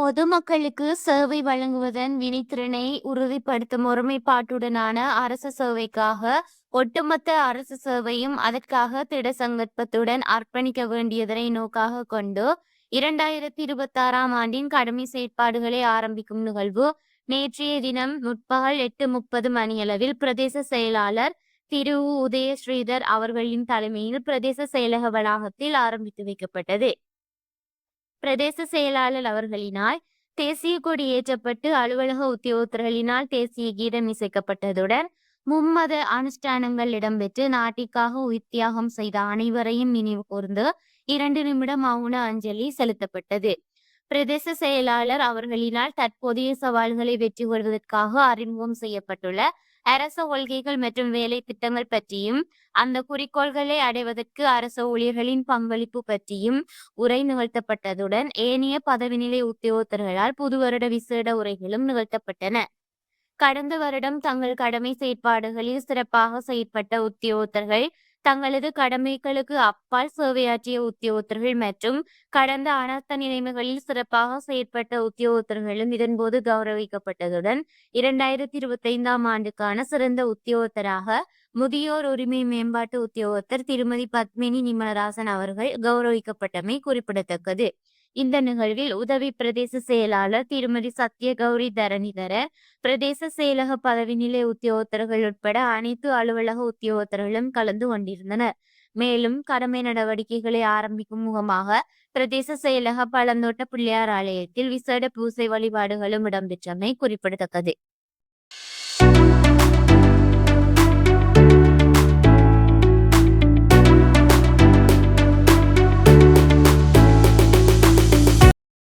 பொதுமக்களுக்கு சேவை வழங்குவதன் வினைத்திறனை உறுதிப்படுத்தும் ஒருமைப்பாட்டுடனான அரச சேவைக்காக ஒட்டுமொத்த அரசு சேவையும் அதற்காக திட சங்கற்பத்துடன் அர்ப்பணிக்க வேண்டியதனை நோக்காக கொண்டு இரண்டாயிரத்தி இருபத்தாறாம் ஆண்டின் கடமை செயற்பாடுகளை ஆரம்பிக்கும் நிகழ்வு நேற்றைய தினம் முற்பகல் எட்டு முப்பது மணியளவில் பிரதேச செயலாளர் திரு உதய ஸ்ரீதர் அவர்களின் தலைமையில் பிரதேச செயலக வளாகத்தில் ஆரம்பித்து வைக்கப்பட்டது. பிரதேச செயலாளர் அவர்களினால் தேசிய கொடி ஏற்றப்பட்டு அலுவலக உத்தியோகத்தர்களினால் தேசிய கீதம் இசைக்கப்பட்டதுடன் மும்மத அனுஷ்டானங்கள் இடம்பெற்று நாட்டிற்காக உயிர்த்தியாகம் செய்த அனைவரையும் நினைவு கூர்ந்து இரண்டு நிமிடம் மௌன அஞ்சலி செலுத்தப்பட்டது. பிரதேச செயலாளர் அவர்களினால் தற்போதைய சவால்களை வெற்றி கொள்வதற்காக அறிமுகம் செய்யப்பட்டுள்ள அரச கொள்கைகள் மற்றும் வேலை திட்டங்கள் பற்றியும் அந்த குறிக்கோள்களை அடைவதற்கு அரச ஊழியர்களின் பங்களிப்பு பற்றியும் உரை நிகழ்த்தப்பட்டதுடன் ஏனைய பதவிநிலை உத்தியோகத்தர்களால் புது வருட விசேட உரைகளும் நிகழ்த்தப்பட்டன. கடந்த வருடம் தங்கள் கடமை செயற்பாடுகளில் சிறப்பாக செயற்பட்ட உத்தியோகத்தர்கள் தங்களது கடமைகளுக்கு அப்பால் சேவையாற்றிய உத்தியோகத்தர்கள் மற்றும் கடந்த அனர்த்த நிலைமைகளில் சிறப்பாக செயற்பட்ட உத்தியோகத்தர்களும் இதன்போது கௌரவிக்கப்பட்டதுடன் இரண்டாயிரத்தி இருபத்தி ஐந்தாம் ஆண்டுக்கான சிறந்த உத்தியோகத்தராக முதியோர் உரிமை மேம்பாட்டு உத்தியோகத்தர் திருமதி பத்மினி நிமலராசன் அவர்கள் கௌரவிக்கப்பட்டமை குறிப்பிடத்தக்கது. இந்த நிகழ்வில் உதவி பிரதேச செயலாளர் திருமதி சத்ய கௌரி தரணிதர பிரதேச செயலக பதவி நிலை உத்தியோகத்தர்கள் உட்பட அனைத்து அலுவலக உத்தியோகத்தர்களும் கலந்து கொண்டிருந்தனர். மேலும் கடமை நடவடிக்கைகளை ஆரம்பிக்கும் முகமாக பிரதேச செயலக பழந்தோட்ட பிள்ளையார் ஆலயத்தில் விசேட பூசை வழிபாடுகளும் இடம்பெற்றமை குறிப்பிடத்தக்கது.